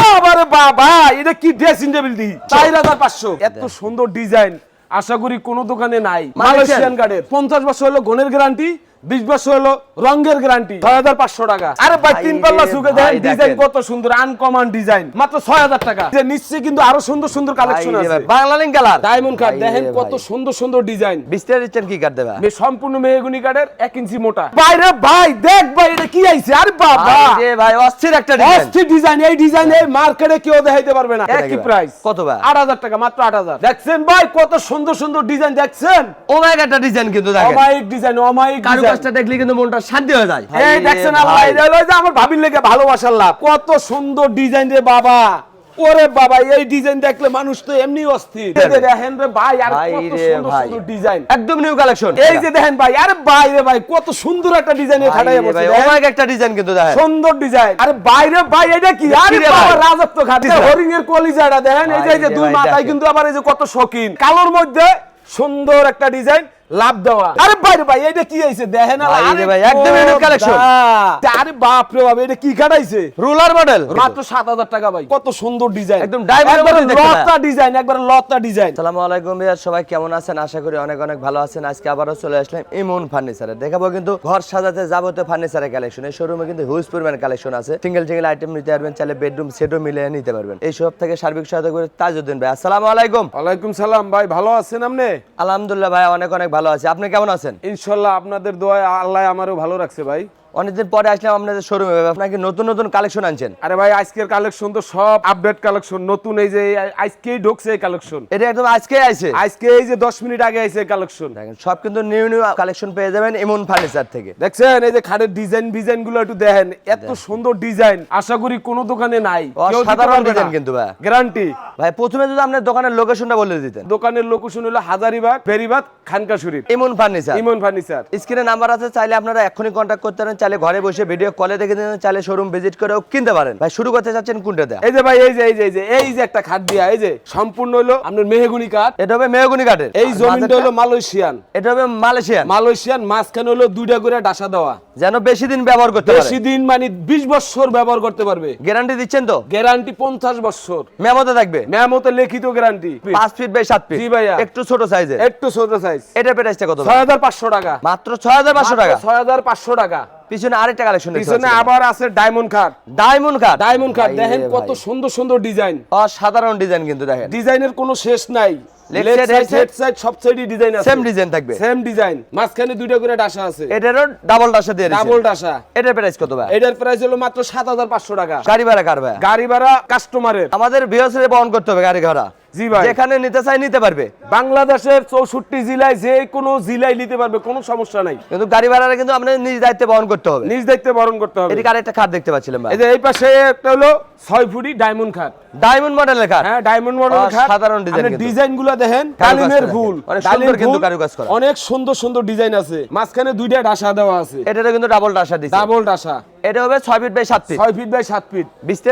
বাবা রে বাবা এটা কি ড্রেসিং টেবিল দি? চার হাজার পাঁচশো। এত সুন্দর ডিজাইন আশা করি কোনো দোকানে নাই। মালয়েশিয়ান গার্ডের পঞ্চাশ বছর হলো গনের গ্যারান্টি বিশ বছর হলো রঙের গ্যারান্টি ছয় হাজার পাঁচশো টাকা। আরে ভাই তিন পাল্লা সুখে ভাই, দেন ডিজাইন কত সুন্দর আনকমন ডিজাইন মাত্র ছয় হাজার টাকা। যে নিশ্চয়ই কিন্তু আরও সুন্দর সুন্দর কালেকশন আছে। ভাই, Bangla link colour diamond card দেখেন কত সুন্দর সুন্দর ডিজাইন বিস্তার দিচ্ছেন কি কার্ড দেবা? সম্পূর্ণ মেহগুনি কার্ডের এক ইঞ্চি মোটা। বাইরে ভাই দেখ ভাই এটা কি আইছে? আরে বাবা! ভাই ভাই অস্থির একটা ডিজাইন অস্থির ডিজাইন এই ডিজাইন এই মার্কেটে কেউ দেখাইতে পারবে না। একই প্রাইস কত ভাই? আট হাজার টাকা মাত্র আট হাজার। দেখছেন ভাই কত সুন্দর সুন্দর ডিজাইন দেখছেন? ওমেগা একটা ডিজাইন কিন্তু দেখেন। অমায়িক ডিজাইন ডিজাইন কারুকাজটা দেখলে কিন্তু মনটা শান্তি হয়ে যায়। এই দেখছেন আল্লাহ ভাই। হলো যে আমার ভাবির লেগে ভালোবাসার লাভ। কত সুন্দর ডিজাইন রে বাবা। ওরে বাবা এই ডিজাইন দেখলে মানুষ তো এমনি অস্থির। এই দেখেন রে ভাই আর কত সুন্দর সুন্দর ডিজাইন। একদম নিউ কালেকশন এই যে দেখেন ভাই আরে ভাই রে ভাই কত সুন্দর একটা ডিজাইন খাটাই বসে। ওমেগা একটা ডিজাইন কিন্তু দেখেন। সুন্দর ডিজাইন। আরে বাইরে ভাই এটা কি? আরে বাবা রাজত্ব খাট। রে? হরিং এর কলিজাটা দেখেন এই যে এই ভাই রে দুই মাথায় কিন্তু আবার এই যে কত শৌখিন। কালোর মধ্যে সুন্দর একটা ডিজাইন। লাভ দেওয়া। আরে বাইরে ভাই এটা কি হইছে দেখেন না আরে ভাই, একদম খোদা। আরে বাপ রে বাপ এটা কি কাটাইছে? রুলার মডেল মাত্র সাত হাজার টাকা ভাই। কত সুন্দর ডিজাইন একদম লতা ডিজাইন একবার লতা ডিজাইন আসসালামু আলাইকুম ভাইয়া সবাই কেমন আছেন? আশা করি অনেক অনেক ভালো আছেন। আজকে আবারও চলে আসলাম ইমন ফার্নিচারে দেখাবো কিন্তু ঘর সাজাতে যাবতীয় ফার্নিচারের কালেকশন এই শোরুমে কিন্তু হিউজ পরিমাণ কালেকশন আছে। সিঙ্গেল সিঙ্গেল আইটেম নিতে পারবেন চাইলে বেডরুম সেটও মিলিয়ে নিতে পারবেন। এই সব থেকে সার্বিক সহায়তা করে তাজউদ্দিন ভাই আসসালামু আলাইকুম। ওয়ালাইকুম সালাম ভাই ভালো আছেন আপনি? আলহামদুলিল্লাহ ভাই অনেক অনেক ভালো আছি। আপনি কেমন আছেন? ইনশাল্লাহ আপনাদের দোয়া আল্লাহ আমারও ভালো রাখছে ভাই। অনেকদিন পরে আসলাম আপনাদের শোরুমে আপনাকে নতুন নতুন কালেকশন আনছেন। আরে ভাই আজকের কালেকশন তো সব আপডেট কালেকশন নতুন এই যে আজকেই ঢুকছে এই কালেকশন এটা একদম আজকে আইছে। আজকে এই যে 10 মিনিট আগে আইছে কালেকশন দেখেন সব কিন্তু নিউ নিউ কালেকশন পেয়ে যাবেন ইমন ফার্নিচার থেকে। দেখছেন এই যে খাটের ডিজাইন ডিজাইনগুলো একটু দেখেন এত সুন্দর ডিজাইন আশা করি কোনো দোকানে নাই। অসাধারণ design কিন্তু ভাই। গ্যারান্টি ভাই প্রথমে যদি আপনার দোকানের লোকেশনটা বলে দিতেন। দোকানের লোকেশন হলো হাজারিবাগ ফেরিবাগ খানকা শরীফ ইমন ফার্নিচার ইমন ফার্নিচার স্ক্রিনে নাম্বার আছে চাইলে আপনারা এখনই কন্ট্যাক্ট করতে পারেন। চাইলে ঘরে বসে ভিডিও কলে দেখে নিতে চাইলে শোরুম ভিজিট করেও কিনতে পারেন। ভাই শুরু করতে চাচ্ছেন কোনটা দেয়া? এই যে ভাই এই যে এই যে এই যে এই যে একটা খাট দিয়া এই যে সম্পূর্ণ হলো আপনার মেহগুনি কাঠ এটা হবে মেহগুনি কাঠের। এই আর জমিনটা হলো মালয়েশিয়ান। এটা হবে মালয়েশিয়ান। মালয়েশিয়ান মাঝখানে হলো দুইটা করে ডাসা দেওয়া। যেন বেশি দিন ব্যবহার করতে বেশি দিন মানে বিশ বছর ব্যবহার করতে পারবে। গ্যারান্টি দিচ্ছেন তো? গ্যারান্টি পঞ্চাশ বছর। মেমোতে থাকবে? মেমতে লিখিত গ্যারান্টি পাঁচ ফিট বাই সাত ফিট জি ভাইয়া। একটু ছোট সাইজের একটু ছোট সাইজ এটা প্রাইসটা কত ছয় হাজার পাঁচশো টাকা। মাত্র ছয় হাজার পাঁচশো টাকা। ছয় হাজার পাঁচশো টাকা। পিছনে আরেকটা কালেকশন পিছনে আবার আছে ডায়মন্ড কাঠ ডায়মন্ড কাঠ ডায়মন্ড কাঠ দেখেন কত সুন্দর সুন্দর ডিজাইন অসাধারণ ডিজাইন কিন্তু দেখেন। ডিজাইনের কোনো শেষ নাই। ডিজাইন আছে। সেম ডিজাইন থাকবে। সেম ডিজাইন মাঝখানে দুইটা করে ডাসা আছে। এটারও ডাবল ডাসা দিয়ে দিয়েছেন। ডাবল ডাসা। এটার প্রাইস কত ভাই? এটার প্রাইস হলো মাত্র সাত হাজার পাঁচশো টাকা। গাড়ি ভাড়া কার ভাই? গাড়ি ভাড়া কাস্টমারের আমাদের বিহসরে বহন করতে হবে গাড়ি ভাড়া। জি ভাই। যেখানে নিতে চাই নিতে পারবে। বাংলাদেশের চৌষট্টি জেলায় যে কোনো জেলায় নিতে পারবে কোনো সমস্যা নাই। কিন্তু গাড়ি ভাড়াটা কিন্তু আপনার নিজ দায়িত্বে বহন করতে হবে। নিজ দায়িত্বে বরণ করতে হবে। এদিকে আরেকটা খাট দেখতে পাচ্ছিলাম ভাই। এই যে এই পাশে একটা হলো ছয় ফুটি ডায়মন্ড খাট ডায়মন্ড মডেলের খাট হ্যাঁ ডায়মন্ড মডেল খাট design কিন্তু। ডিজাইনগুলো দেখেন। কালিমের ফুল অনেক সুন্দর কিন্তু কারুকাজ করা। অনেক সুন্দর সুন্দর ডিজাইন আছে। মাঝখানে দুইটা ডাসা দেওয়া আছে। এটারও কিন্তু ডাবল ডাসা দিচ্ছে ডাবল ডাসা। এটা হবে feet by feet. Feet by feet.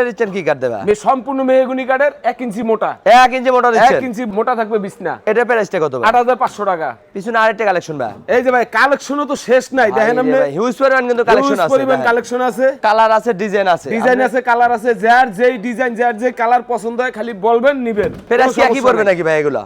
দিচ্ছেন কি দেবা? সম্পূর্ণ মেহগুনি কাঠের এক ইঞ্চি মোটা। এক ইঞ্চি দিচ্ছেন? ইঞ্চি মোটা থাকবে বিছনা। এটার প্রাইসটা কত ভাই? আট হাজার পাঁচশো টাকা। পিছনে আরেকটা কালেকশন ভাই। এই যে ভাই কালেকশনও তো শেষ নাই। দেখেন আপনি? হিউজ পরিমাণ কিন্তু কালেকশন আছে পরিমাণ কালেকশন আছে। কালার আছে ডিজাইন আছে। ডিজাইন আছে কালার আছে। যার যেই ডিজাইন যার যে কালার পছন্দ হয় খালি বলবেন নিবেন। প্রাইস কি একই পড়বে নাকি ভাই এগুলো?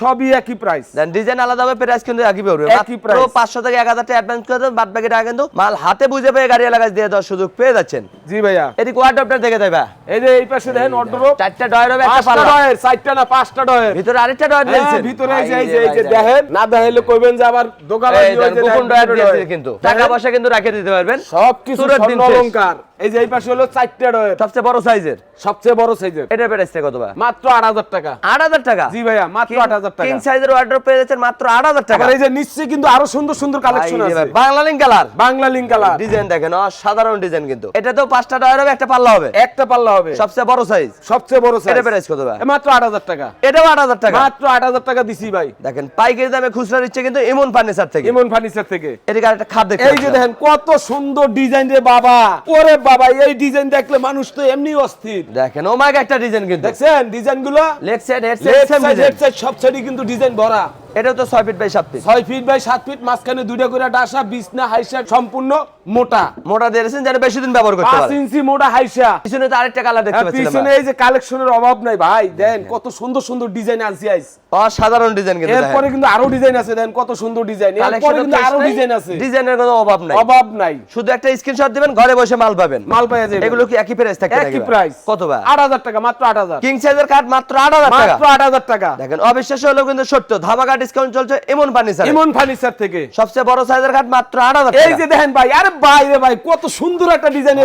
সবই একই প্রাইস দেন ডিজাইন আলাদা হবে প্রাইস কিন্তু একই পড়বে। একই মাত্র price। 500 থেকে 1000 টাকা অ্যাডভান্স করে দেন বাদ বাকি টাকা কিন্তু মাল হাতে বুঝে পেয়ে গাড়ি এলাকায় দিয়ে দেওয়ার সুযোগ পেয়ে যাচ্ছেন। জি ভাইয়া। এদিকে ওয়ার্ডরোবটা দেখে দেবা এই যে এই পাশে দেখেন চারটা ডয়ের হবে একটা পাল্লা ডয়ের চারটা না পাঁচটা ডয়ের ভিতরে আরেকটা ডয়ের দিয়েছেন ভিতরে এই যে এই যে এই যে দেখেন না দেখাইলে কইবেন যে আবার দোকানে দিয়ে গোপন ডয়ের দিয়েছে কিন্তু। টাকা পয়সা কিন্তু রেখে দিতে পারবেন। সব কিছু স্বর্ণ অলংকার এই যে এই পাশে হলো চারটা সবচেয়ে বড় সাইজের? সবচেয়ে বড় সাইজের। প্রাইসটা কত ভাই? মাত্র আট হাজার টাকা। 8000 টাকা? জি ভাইয়া মাত্র আট হাজার টাকা। কিং সাইজের ওয়ার্ডরোব পেয়ে যাচ্ছেন মাত্র 8000 টাকা। এই যে কিন্তু আরও সুন্দর সুন্দর কালেকশন আছে। Bangla colour Bangla colour design দেখেন অসাধারণ ডিজাইন কিন্তু। এটা তো পাঁচটা ডয়ার হবে একটা পাল্লা হবে। একটা পাল্লা হবে। সবচেয়ে বড় সাইজ সবচেয়ে বড় সাইজ প্রাইস কত ভাই? মাত্র আট হাজার টাকা। এটাও 8000 টাকা। মাত্র আট হাজার টাকা দিছি ভাই। দেখেন পাইকারি দামে খুচরা দিচ্ছে কিন্তু ইমন ফার্নিচার থেকে। ইমন ফার্নিচার থেকে। এদিকে আরেকটা খাট দেখতে এই যে দেখেন কত সুন্দর ডিজাইন রে বাবা। ওরে বাবা এই ডিজাইন দেখলে মানুষ তো এমনি অস্থির। দেখেন ওমাগ একটা ডিজাইন কিন্তু। দেখছেন? ডিজাইনগুলো? Left side head side side side সব সাইডই কিন্তু ডিজাইন ভরা। এটাও তো ছয় ফিট বাই সাত ফিট ছয় ফিট বাই সাত ফিট মাঝখানে দুইটা করে ডাসা বিছনা হাইসা সম্পূর্ণ মোটা। মোটা দিয়েছেন যেন বেশি দিন ব্যবহার করতে পারে। ইঞ্চি মোটা হাইসা। পিছনে তো আরেকটা কালার দেখতে আর পাচ্ছিলাম পিছনে এই যে কালেকশনের অভাব নাই ভাই দেন কত সুন্দর সুন্দর ডিজাইন আনছি আইস। অসাধারণ ডিজাইন কিন্তু এরপরে কিন্তু আরও ডিজাইন আছে দেন কত সুন্দর ডিজাইন এরপরে কিন্তু আরও ডিজাইন আছে। ডিজাইনের কোনো অভাব নাই। অভাব নাই। শুধু একটা স্ক্রিনশট দিবেন ঘরে বসে মাল পাবেন। মাল পাওয়া যাবে। এগুলো কি একই প্রাইস থাকে একই প্রাইস কত আট হাজার টাকা মাত্র আট হাজার। কিং সাইজের কাঠ মাত্র আট হাজার টাকা। মাত্র আট হাজার টাকা। দেখেন অবিশ্বাস হলো কিন্তু সত্য। ধামাকা ডিসকাউন্ট চলছে এমন ফার্নিচার ইমন ফার্নিচার থেকে। সবচেয়ে বড় সাইজের কাঠ মাত্র আট হাজার এই যে দেখেন ভাই আরে ভাই রে ভাই কত সুন্দর একটা ডিজাইন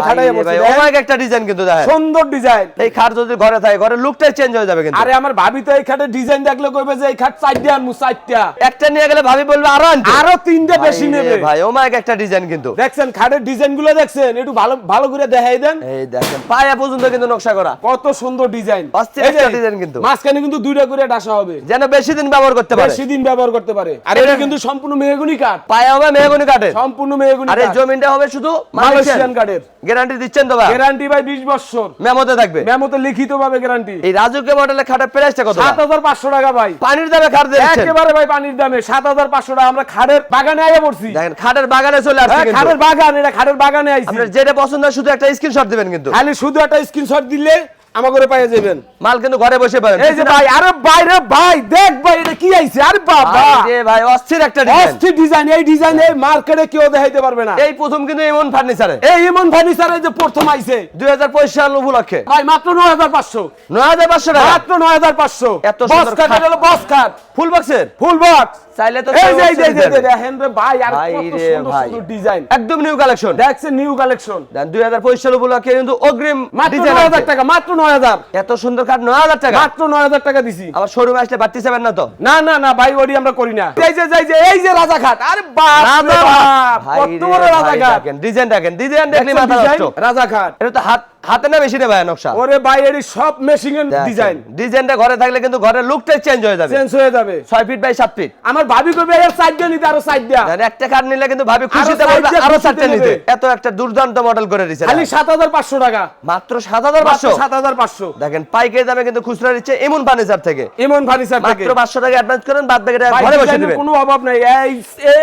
অনেক একটা ডিজাইন কিন্তু দেখেন। সুন্দর ডিজাইন এই খাট যদি ঘরে থাকে ঘরের লুকটাই চেঞ্জ হয়ে যাবে কিন্তু। আরে আমার ভাবি তো এই খাটের ডিজাইন দেখলে কইবে যে এই খাট চারটে আনমু চারটা। একটা নিয়ে গেলে ভাবি বলবে আরও আনতে। আরও তিনটা বেশি নেবে। ভাই একটা ডিজাইন কিন্তু। দেখছেন খাটের ডিজাইনগুলো দেখছেন একটু ভালো ভালো করে দেখাই দেন। এই দেখেন পায়া পর্যন্ত কিন্তু নকশা করা। কত সুন্দর ডিজাইন অস্থির একটা design কিন্তু। মাঝখানে কিন্তু দুইটা করে ডাসা হবে। যেন বেশি দিন ব্যবহার করতে পারে। বেশি দিন ব্যবহার করতে পারে। আর এটা কিন্তু সম্পূর্ণ মেহগুনি কাঠ। পায়া হবে মেহগনি কাঠে সম্পূর্ণ মেহগুনি আর কাঠ। হবে শুধু মালয়েশিয়ান। কাঠের। গ্যারান্টি দিচ্ছেন তো ভাই? গ্যারান্টি ভাই 20 বছর। মেমোতে থাকবে। মেমোতে লিখিত ভাবে গ্যারান্টি। এই রাজুকে মডেলের খাটের প্রাইসটা কত সাত হাজার পাঁচশো টাকা ভাই। পানির দামে খাট দিচ্ছেন। একেবারে ভাই পানির দামে। সাত হাজার পাঁচশো টাকা। আমরা খাড়ের বাগানে আয়া পড়ছি। দেখেন খাটের বাগানে চলে আসছে হ্যাঁ, কিন্তু। খাড়ের বাগান এটা খাড়ের বাগানে আইছি। আপনার যেটা পছন্দ শুধু একটা স্ক্রিনশট দিবেন কিন্তু। খালি শুধু একটা স্ক্রিনশট দিলে আমার করে পাইয়ে যাবেন মাল কিন্তু ঘরে বসে পাবেন। এই যে ভাই আরে বাইরে ভাই দেখ ভাই এটা কি আইছে? আরে বাবা। আরে ভাই অস্থির একটা ডিজাইন অস্থির ডিজাইন এই ডিজাইন এই মার্কেটে কেউ দেখাইতে পারবে না। এই প্রথম কিন্তু এমন ফার্নিচারে এই এমন ফার্নিচারে যে প্রথম আইছে। দুই হাজার পঁচিশ সাল উপলক্ষে ভাই মাত্র নয় হাজার পাঁচশো। নয় হাজার পাঁচশো টাকা? মাত্র নয় হাজার পাঁচশো। এত সুন্দর খাট। এটা হলো বস কাঠ। ফুল বক্সের? Full box. চাইলে তো। দেখেন রে ভাই আর কত সুন্দর সুন্দর ডিজাইন একদম নিউ কালেকশন দেখছেন নিউ কালেকশন দেন দুই হাজার পঁচিশ সাল উপলক্ষে কিন্তু অগ্রিম মাত্র ডিজাইন নয় হাজার টাকা মাত্র নয় হাজার। এত সুন্দর নয় হাজার টাকা। মাত্র নয় হাজার টাকা দিছি। আবার শোরুমে আসলে বাড়তি যাবেন না তো? না না না ভাই ওডি আমরা করি না। এই যে এই যে এই যে রাজা ঘাট আরে বাপ। রে বাপ কত বড় রাজা ঘাট। ডিজাইন দেখেন ডিজাইন দেখলে মাথা? নষ্ট। রাজা ঘাট। এটা তো হাত হাতে না বেশি নেবে নকশা? ওরে ভাই এডি সব মেশিং এর ডিজাইন ডিজাইনটা ঘরে থাকলে কিন্তু ঘরের লুকটাই চেঞ্জ হয়ে যাবে। চেঞ্জ হয়ে যাবে। ছয় ফিট বাই সাত ফিট আমার ভাবি কবে এর সাইড দিয়ে নিতে আরও সাইড দিয়া। আর একটা কার্ড নিলে কিন্তু ভাবি খুশিতে বলবে চারটে আরও খুশিতে নিতে। এত একটা দুর্দান্ত মডেল করে দিছে খালি সাত হাজার পাঁচশো টাকা। মাত্র সাত হাজার পাঁচশো? সাত হাজার পাঁচশো। দেখেন পাইকারি দামে কিন্তু খুচরা দিচ্ছে এমন ফার্নিচার থেকে। এমন ফার্নিচার থেকে। মাত্র পাঁচশো টাকা অ্যাডভান্স করেন বাদ বাকি টাকা ঘরে বসে দিবেন। কোনো অভাব নাই। এই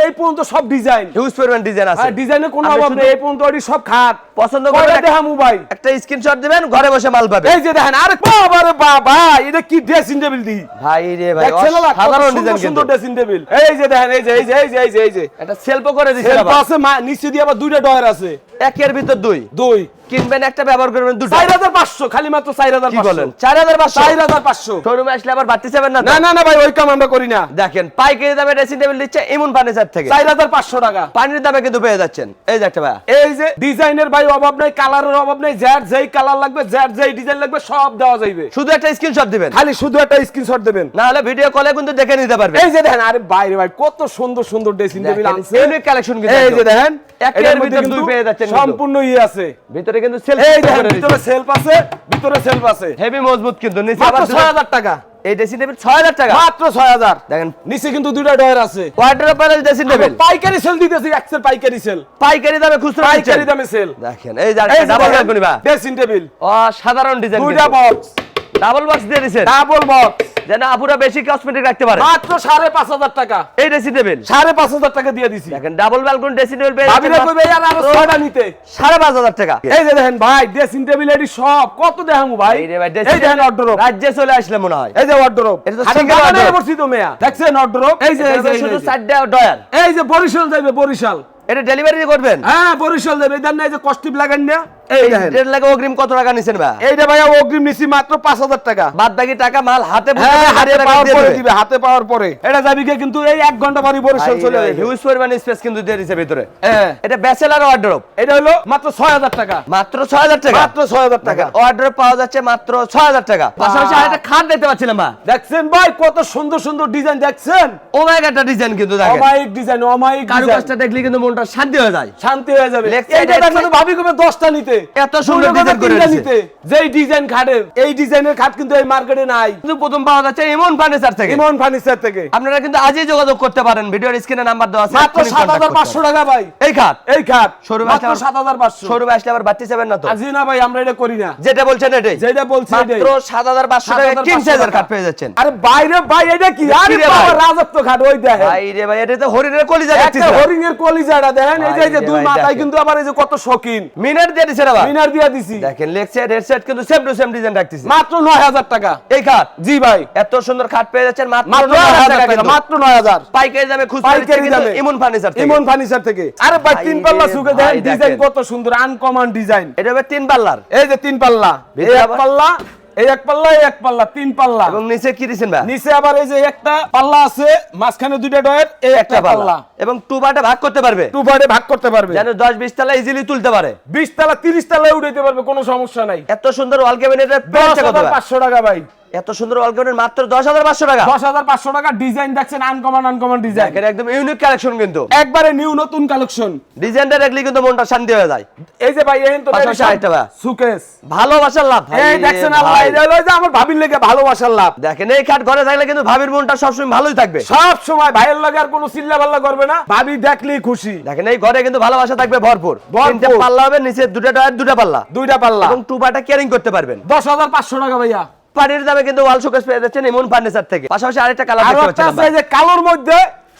এই পর্যন্ত সব ডিজাইন হিউজ পরিমাণ ডিজাইন আছে। আর ডিজাইনের কোনো অভাব নেই। এই পর্যন্ত সব খাট। পছন্দ করে দেখামু ভাই? একটা স্ক্রিনশট দিবেন ঘরে বসে মাল পাবে এই যে দেখেন আরে বাবা রে বাবা এটা কি ড্রেসিং টেবিল দি? ভাই রে ভাই সাধারণ ডিজাইন সুন্দর ড্রেসিং টেবিল এই যে দেখেন এই যে এই যে এই যে এই যে এটা সেলফও করে দিচ্ছে সেলফ আছে নিচে দিয়ে আবার দুইটা ডয়ার আছে। একের ভিতর দুই। দুই। কিনবেন একটা ব্যবহার করবেন দুটো। চার হাজার পাঁচশো খালি মাত্র চার হাজার কি বলেন? চার হাজার পাঁচশো? চার হাজার পাঁচশো। শোরুমে আসলে আবার বাড়তি যাবেন না না না না ভাই ওই কাম আমরা করি না। দেখেন পাইকারি দামে ড্রেসিং টেবিল দিচ্ছে এমন ফার্নিচার থেকে। চার হাজার পাঁচশো টাকা। পানির দামে কিন্তু পেয়ে যাচ্ছেন। এই যে একটা ভাই। এই যে ডিজাইনের ভাই অভাব নাই কালারের অভাব নাই যার যেই কালার লাগবে যার যেই ডিজাইন লাগবে সব দেওয়া যাইবে। শুধু একটা স্ক্রিনশট দিবেন। খালি শুধু একটা স্ক্রিনশট দেবেন। না হলে ভিডিও কলে কিন্তু দেখে নিতে পারবেন। এই যে দেখেন আরে বাইরে ভাই কত সুন্দর সুন্দর ড্রেসিং টেবিল আনছে। ইউনিক কালেকশন কিন্তু এই যে দেখেন একের ভিতর দুই পেয়ে যাচ্ছেন। সম্পূর্ণ ইয়ে আছে। ভিতরে কিন্তু সেলফ এই দেখেন ভিতরে সেলফ আছে ভিতরে সেলফ আছে। হেভি মজবুত কিন্তু নিচে মাত্র আবার ছয় হাজার টাকা। এই ড্রেসিং টেবিল ছয় হাজার টাকা। মাত্র ছয় হাজার। দেখেন। নিচে কিন্তু দুইটা ডয়ার আছে। ওয়ার্ড্রোপ প্যানেল টেবিল পাইকারি সেল দিতেছি এক্সেল পাইকারি সেল পাইকারি দামে খুচরা পাইকারি দামে সেল দেখেন এই যে ডাবল ড্রেসিং টেবিল। অসাধারণ ডিজাইন দুইটা বক্স ডাবল বক্স দিয়ে দিছেন। ডাবল বক্স যেন আপুরা বেশি কসমেটিক রাখতে পারে মাত্র সাড়ে পাঁচ হাজার টাকা এই ড্রেসিং টেবিল সাড়ে পাঁচ হাজার টাকা দিয়ে দিছি দেখেন ডাবল ব্যালকনি ড্রেসিং টেবিল ছয়টা নিতে সাড়ে পাঁচ হাজার টাকা এই যে দেখেন ভাই ড্রেসিং টেবিল এটি সব কত দেখামু ভাই এই দেখেন রাজ্যে চলে আসলে মনে হয় এই যে মেয়া দেখছেন অর্ডারপ এই যে শুধু চারটা ডয়ার এই যে বরিশাল যাবে বরিশাল এটা ডেলিভারি করবেন হ্যাঁ বরিশাল যাবে দেন না এই যে কস্টিপ লাগান না অগ্রিম কত টাকা নিছেন ভাই? এইটা ভাইয়া অগ্রিম নিছি মাত্র পাঁচ হাজার টাকা। বাদ বাকি টাকা মাল হাতে হাতে পাওয়ার পরে দিবে। হাতে পাওয়ার পরে। এটা যাবি কে কিন্তু এই এক ঘণ্টা পরে বরিশাল চলে যাবে হিউজ পরিমাণ স্পেস কিন্তু দিয়ে দিছে ভিতরে। এটা ব্যাচেলার ওয়ার্ড্রপ এটা হলো মাত্র ছয় হাজার টাকা। মাত্র ছয় হাজার টাকা? মাত্র ছয় হাজার টাকা। অর্ডার পাওয়া যাচ্ছে মাত্র ছয় হাজার টাকা। পাশাপাশি আরেকটা খাট দেখতে পাচ্ছিলাম মা দেখছেন ভাই কত সুন্দর সুন্দর ডিজাইন দেখছেন? ডিজাইন কিন্তু দেখেন। অমায়িক ডিজাইন অমায়িক কারুকাজটা দেখলে কিন্তু মনটা শান্তি হয়ে যায়। শান্তি হয়ে যাবে। এইটা দেখলে ভাবি কবে নিতে। এত সুন্দর করে নিতে। যেই ডিজাইন খাটের এই ডিজাইনের খাট কিন্তু এই মার্কেটে নাই। কিন্তু প্রথম পাওয়া যাচ্ছে ইমন ফার্নিচার থেকে। ইমন ফার্নিচার থেকে। আপনারা কিন্তু আজই যোগাযোগ করতে পারেন। ভিডিওর স্ক্রিনে নাম্বার দেওয়া আছে মাত্র এক্ষুনি সাত contact হাজার করতে পাঁচশো হবে। টাকা ভাই। এই খাট এই খাট Showroom মাত্র আসলে সাত হাজার পাঁচশো। শোরুমে আসলে আবার বাড়তি যাবেন না তো? আজি না ভাই আমরা এটা করি না। যেটা বলছেন এটাই। যেটা বলছি মাত্র এটাই। সাত হাজার পাঁচশো টাকা 7,500 কিং সাইজের খাট পেয়ে যাচ্ছেন। আরে বাইরে ভাই এটা কি? আরে বাবা, রাজত্ব খাট ওই দেখেন। ভাই এটা তো হরিণের কলিজা একটা দেখতেছি হরিং এর কলিজাটা দেখেন। এই যে দুই মাথায় কিন্তু আবার এই যে কত শৌখিন। মিনার দিয়ে দিছেন আবার। মিনার দিয়া দিছি। দেখেন লেগ সাইড হেড সাইড কিন্তু সেম টু সেম ডিজাইন রাখতেছি। মাত্র নয় হাজার টাকা। এই খাট। জি ভাই। এত সুন্দর খাট পেয়ে যাচ্ছেন মাত্র মাত্র নয় নয় হাজার হাজার টাকা টাকা কিন্তু। মাত্র নয় হাজার। পাইকারি দামে খুচরা পাইকারি দামে। ইমন ফার্নিচার থেকে। ইমন ফার্নিচার থেকে। আরে ভাই ভাই তিন পাল্লা দেখেন ডিজাইন কত সুন্দর আনকমন ডিজাইন এটা হবে তিন পাল্লার। এই যে তিন পাল্লা। এক পাল্লা এই এক পাল্লা এক পাল্লা তিন পাল্লা। এবং নিচে কি দিছেন ভাই? নিচে আবার এই যে একটা পাল্লা আছে মাঝখানে দুইটা ডয়ের এই একটা পাল্লা। এবং টু বাটে ভাগ করতে পারবে? টু বাটে ভাগ করতে পারবে। যেন দশ বিশ তলা ইজিলি তুলতে পারে। বিশ তালা তিরিশ তালায় উঠাইতে পারবে কোনো সমস্যা নাই। এত সুন্দর ওয়াল ক্যাবিনেটের দশ কত টাকা ভাই। এত সুন্দর ওয়াল মাত্র দশ হাজার পাঁচশো টাকা। দশ হাজার পাঁচশো টাকা ডিজাইন দেখছেন আনকমন আনকমন ডিজাইন দেখেন একদম ইউনিক কালেকশন কিন্তু। একবারে নিউ নতুন কালেকশন ডিজাইনটা দেখলে কিন্তু মনটা শান্তি হয়ে যায়। এই যে ভাই এই তো পাশাপাশি আরেকটা ভাই। সুকেস ভালোবাসার লাভ এই দেখছেন। আল্লাহ এটা যে আমার ভাবির লেগে ভালোবাসার লাভ। দেখেন এই খাট ঘরে থাকলে কিন্তু ভাবির মনটা সবসময় ভালোই থাকবে। সব সময় ভাইয়ের লাগে আর কোনো চিল্লা পাল্লা করবে না। ভাবি দেখলেই খুশি। দেখেন এই ঘরে কিন্তু ভালোবাসা থাকবে ভরপুর। তিনটে পাল্লা হবে নিচে দুটো টায়ার দুটো পাল্লা। দুইটা পাল্লা। এবং টু পাটা ক্যারিং করতে পারবেন। দশ হাজার পাঁচশো টাকা ভাইয়া। পানির দামে কিন্তু ওয়াল শোকেস পেয়ে যাচ্ছেন এমন ফার্নিচার থেকে। পাশাপাশি আরেকটা কালার দেখতে পাচ্ছেন এই যে কালোর মধ্যে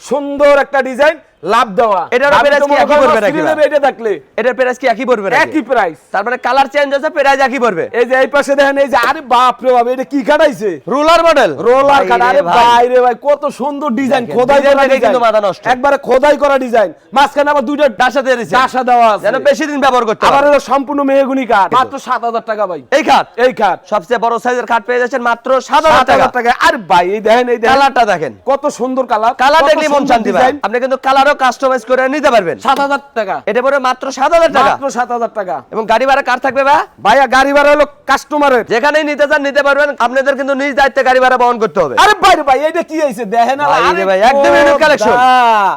সুন্দর একটা ডিজাইন। লাভ দেওয়া। price তো কি একই পড়বে নাকি? এটা দেখলে এটার প্রাইস কি একই পড়বে নাকি? একই প্রাইস তার মানে কালার চেঞ্জ হচ্ছে প্রাইস একই পড়বে। এই যে এই পাশে দেখেন এই যে আরে বাপ রে বাপ এটা কি কাটাইছে? Ruler model roller cut. আরে ভাই। রে ভাই কত সুন্দর ডিজাইন খোদাই করা কিন্তু মাথা নষ্ট। একবারে খোদাই করা ডিজাইন মাঝখানে আবার দুইটা ডাসা দিয়ে দিছে। ডাসা দেওয়া আছে। যেন বেশি দিন ব্যবহার করতে আবার হলো সম্পূর্ণ মেহগুনি কাঠ। মাত্র সাত হাজার টাকা ভাই। এই খাট? এই কাঠ সবচেয়ে বড় সাইজের খাট পেয়ে যাচ্ছেন মাত্র সাত হাজার টাকা হাজার টাকা। আর ভাই এই দেখেন এই দেখেন। কালারটা দেখেন। কত সুন্দর কালার কালার দেখলে মন শান্তি পায়। আপনি কিন্তু কালারও কাস্টমাইজ করে নিতে পারবেন। সাত হাজার টাকা। এটা পরে মাত্র সাত হাজার টাকা। মাত্র সাত হাজার টাকা। এবং গাড়ি ভাড়া কার থাকবে বা ভাইয়া গাড়ি ভাড়া হলো কাস্টমারের যেখানেই নিতে চান নিতে পারবেন আপনাদের কিন্তু নিজ দায়িত্বে গাড়ি ভাড়া বহন করতে হবে। আরে ভাই ভাই এটা কি হইছে দেখেন না ভাই ভাই, একদম unique collection।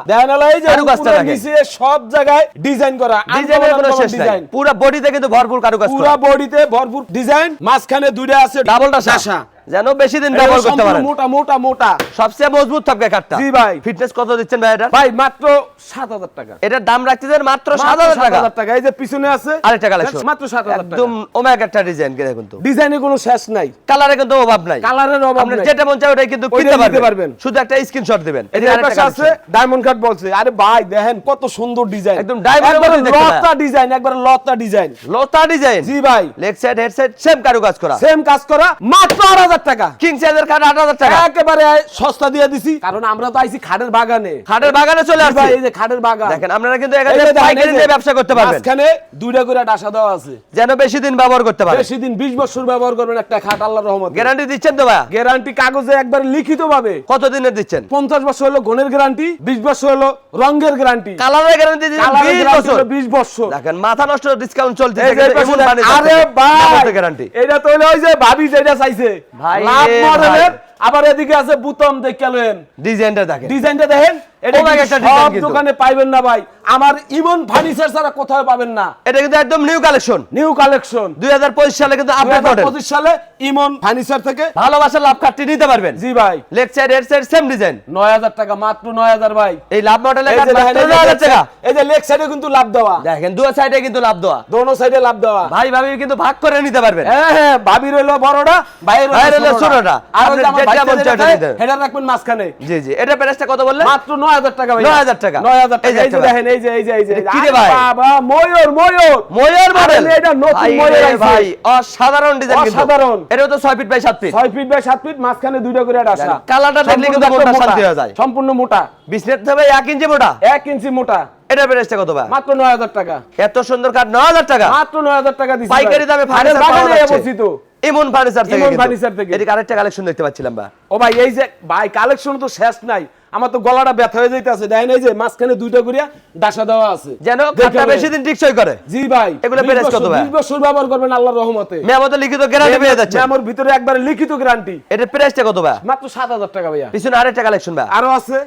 দেখেন না এই যে দেখেন। নিচে সব জায়গায় ডিজাইন করা ডিজাইনের কোনো শেষ নাই। ডিজাইন পুরো বডিতে কিন্তু ভরপুর কারুকাজ করা। পুরা বডিতে ভরপুর ডিজাইন মাঝখানে দুইটা আছে ডাবল ডাসা। ডাসা। যেন বেশি দিন ব্যবহার করতে পারেন। মোটা মোটা মোটা। সবচেয়ে মজবুত থাকবে কাঠটা। জি ভাই। ফিটনেস কত দিচ্ছেন ভাই এটা? ভাই মাত্র সাত হাজার টাকা। এটার দাম রাখতেছেন মাত্র সাত মাত্র হাজার টাকা। 7,000 টাকা। এই যে পিছনে আছে আরেকটা কালেকশন মাত্র সাত হাজার একদম ওমেগ একটা ডিজাইন দেখুন তো। ডিজাইনে কোনো শেষ নাই। কালারে কিন্তু অভাব নাই। কালারের অভাব আপনি নাই। যেটা মন চায় ওটাই কিন্তু কিনতে নিতে পারবেন। শুধু একটা স্ক্রিনশট দিবেন। এই যে এটা এই আছে ডায়মন্ড কাট বলছে। আরে ভাই দেখেন কত সুন্দর ডিজাইন একদম মতো লতা ডিজাইন একবার লতা ডিজাইন লতা ডিজাইন জি ভাই। Leg side head side same কারুকাজ করা। সেম কাজ করা মাত্র হাজার টাকা। কিং সাইজের খাট আট হাজার টাকা। একেবারে সস্তা দিয়ে দিছি। কারণ আমরা তো আইছি খাটের বাগানে। খাটের বাগানে চলে জি এই যে খাটের বাগান। দেখেন আপনারা কিন্তু এখানে পাইকারি ব্যবসা করতে পারবেন। মাঝখানে দুইটা করে ডাসা দেওয়া আছে। যেন বেশি দিন ব্যবহার করতে পারেন। বেশি দিন বিশ বছর ব্যবহার করবেন একটা খাট আল্লাহর রহমত। গ্যারান্টি দিচ্ছেন তো ভাই গ্যারান্টি কাগজে একবার লিখিত ভাবে কত দিনের দিচ্ছেন? পঞ্চাশ বছর হলো গুণের গ্যারান্টি বিশ বছর হলো রঙের গ্যারান্টি কালারের গ্যারান্টি দিচ্ছেন 20 বছর। বিশ বছর। দেখেন মাথা নষ্ট ডিসকাউন্ট চলছে। আরে ভাই গ্যারান্টি এটা তো হলো ওই যে ভাবি যেটা চাইছে। ভাই লাভ মডেলের আবার এদিকে আছে বুতম দেখলেন ডিজাইনটা দেখেন। ডিজাইনটা দেখেন। এটা ওমেগা কিন্তু একটা design সব দোকানে পাইবেন না ভাই। আমার ইমন ফার্নিচার ছাড়া কোথাও পাবেন না। এটা কিন্তু একদম নিউ কালেকশন নিউ কালেকশন 2025 সালে কিন্তু আপডেট মডেল পঁচিশ সালে ইমন ফার্নিচার থেকে ভালোবাসার লাভ কাটটি নিতে পারবেন। জি ভাই। Leg side side same design নয় হাজার টাকা মাত্র নয় হাজার ভাই। এই লাভ মডেলের এই কাঠ যে দেখেন, মাত্র এই যে 9000 leg টাকা। এই যে লেগ সাইডে কিন্তু লাভ দেওয়া। দেখেন দুই সাইডে কিন্তু লাভ দেওয়া। দোনো সাইডে লাভ দেওয়া। ভাই ভাবি কিন্তু ভাগ করে নিতে পারবেন। হ্যাঁ হ্যাঁ ভাবি রইল বড়টা ছোটটা। আর যেটা মন। হেডার রাখবেন মাঝখানে। জি জি। এটা প্রাইসটা কত বললেন? মাত্র নয় হাজার টাকা ভাই 9,000 টাকা। নয় হাজার এই টাকা এই যে দেখেন এই যে এই যে এই যে। কি রে ভাই? বাবা ময়ূর ময়ূর। ময়ূর মডেল এটা নতুন ময়ূর রে ভাই অসাধারণ ডিজাইন কিন্তু। অসাধারণ। এটা তো 6 ফিট বাই 7 ফিট ছয় ফিট বাই সাত ফিট মাঝখানে দুইটা করে আসা। কালারটা দেখলে কিন্তু সম্পূর্ণ মনটা মোটা, শান্তি হয়ে যায়। সম্পূর্ণ মোটা। বিজনেস হবে 1 ইঞ্চি মোটা। এক ইঞ্চি মোটা। এটা প্রাইসটা কত ভাই? মাত্র নয় হাজার টাকা। এত সুন্দর কাঠ 9000 টাকা। মাত্র নয় হাজার টাকা দিচ্ছি পাইকারি দামে ফার্নিচার ফার্নিচার পাওয়া যাচ্ছে। অবস্থিত। ইমন ফার্নিচার থেকে কিন্তু। ফার্নিচার থেকে। আরেকটা কালেকশন দেখতে পাচ্ছিলাম বা ও ভাই এই যে ভাই কালেকশন তো শেষ নাই। আমার তো গলাটা ব্যথা হয়ে যাইতেছে। দেখেন এই যে মাঝখানে দুইটা করিয়া ডাসা দেওয়া আছে। যেন খাটটা বেশি দিন টিকসই করে। জি ভাই এগুলো 20 কত ভাই? 20 বছর ব্যবহার করবেন আল্লাহর রহমতে। মেমতো লিখিত গ্যারান্টি পেয়ে যাচ্ছে আমার ভিতরে একবার লিখিত গ্যারান্টি এটার প্রাইসটা কত ভাই? মাত্র সাত হাজার টাকা ভাইয়া। পিছনে আরেকটা কালেকশন ভাই। আরও আছে।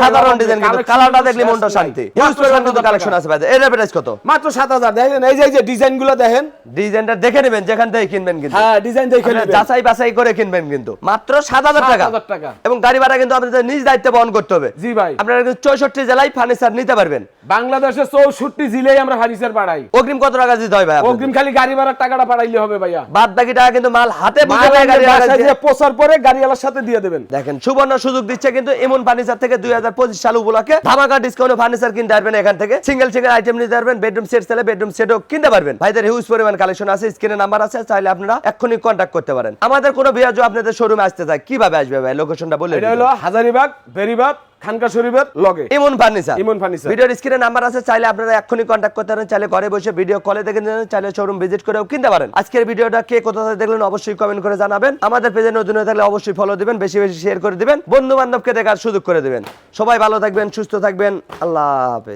সাধারণ ডিজাইন কিন্তু কালারটা দেখলে মনটা শান্তি। ইউজ করবেন 7,000 কালেকশন আছে ভাই। এটার প্রাইস কত? মাত্র সাত হাজার। দেখেন এই যে এই যে ডিজাইনগুলো দেখেন। ডিজাইনটা দেখে নেবেন যেখান থেকে কিনবেন কিন্তু। হ্যাঁ ডিজাইন দেখে নেবেন। যাচাই বাছাই করে কিনবেন কিন্তু। মাত্র সাত হাজার টাকা। টাকা। এবং গাড়ি ভাড়া কিন্তু আপনাদের নিজ দায়িত্বে বহন করতে হবে। জি ভাই। আপনারা কিন্তু চৌষট্টি জেলায় ফার্নিচার নিতে পারবেন। বাংলাদেশে চৌষট্টি জিলেই আমরা ফার্নিচার পাঠাই অগ্রিম কত টাকা দিতে হয় ভাই অগ্রিম খালি গাড়ি ভাড়ার টাকাটা পাঠাইলে হবে ভাইয়া। বাদ বাকি টাকা কিন্তু মাল হাতে পৌঁছার পরে গাড়িওয়ালার সাথে দিয়ে দেবেন। দেখেন সুবর্ণ সুযোগ দিচ্ছে কিন্তু এমন ফার্নিচার থেকে দুই হাজার পঁচিশ সাল উপলক্ষে ধামাকা ডিসকাউন্টে ফার্নিচার কিনতে পারবেন এখান থেকে। সিঙ্গেল সিঙ্গেল আইটেম নিতে পারবেন বেডরুম সেট চাইলে বেডরুম সেটও কিনতে পারবেন। ভাইদের হিউজ পরিমাণ কালেকশন আছে স্ক্রিনে নাম্বার আছে চাইলে আপনারা এক্ষুনি কন্ট্যাক্ট করতে পারেন। আমাদের কোনো বিয়াজও আপনাদের শোরুমে আসতে চায়। কীভাবে আসবে ভাই লোকেশনটা বলে এটা হলো হাজারিবাগ বেরিবাগ খানকা শরীফের লগে। Emon furniture Emon furniture. ভিডিওর স্ক্রিনে নাম্বার আছে চাইলে আপনারা এক্ষুনি কন্ট্যাক্ট করতে পারেন চাইলে ঘরে বসে ভিডিও কলে দেখে নিতে চাইলে শোরুম ভিজিট করেও কিনতে পারেন। আজকের ভিডিওটা কে কোথা থেকে দেখলেন অবশ্যই কমেন্ট করে জানাবেন। আমাদের পেজে নতুন হয়ে থাকলে অবশ্যই ফলো দিবেন বেশি বেশি শেয়ার করে দিবেন। বন্ধু বান্ধবকে দেখার সুযোগ করে দিবেন। সবাই ভালো থাকবেন সুস্থ থাকবেন। আল্লাহ হাফেজ।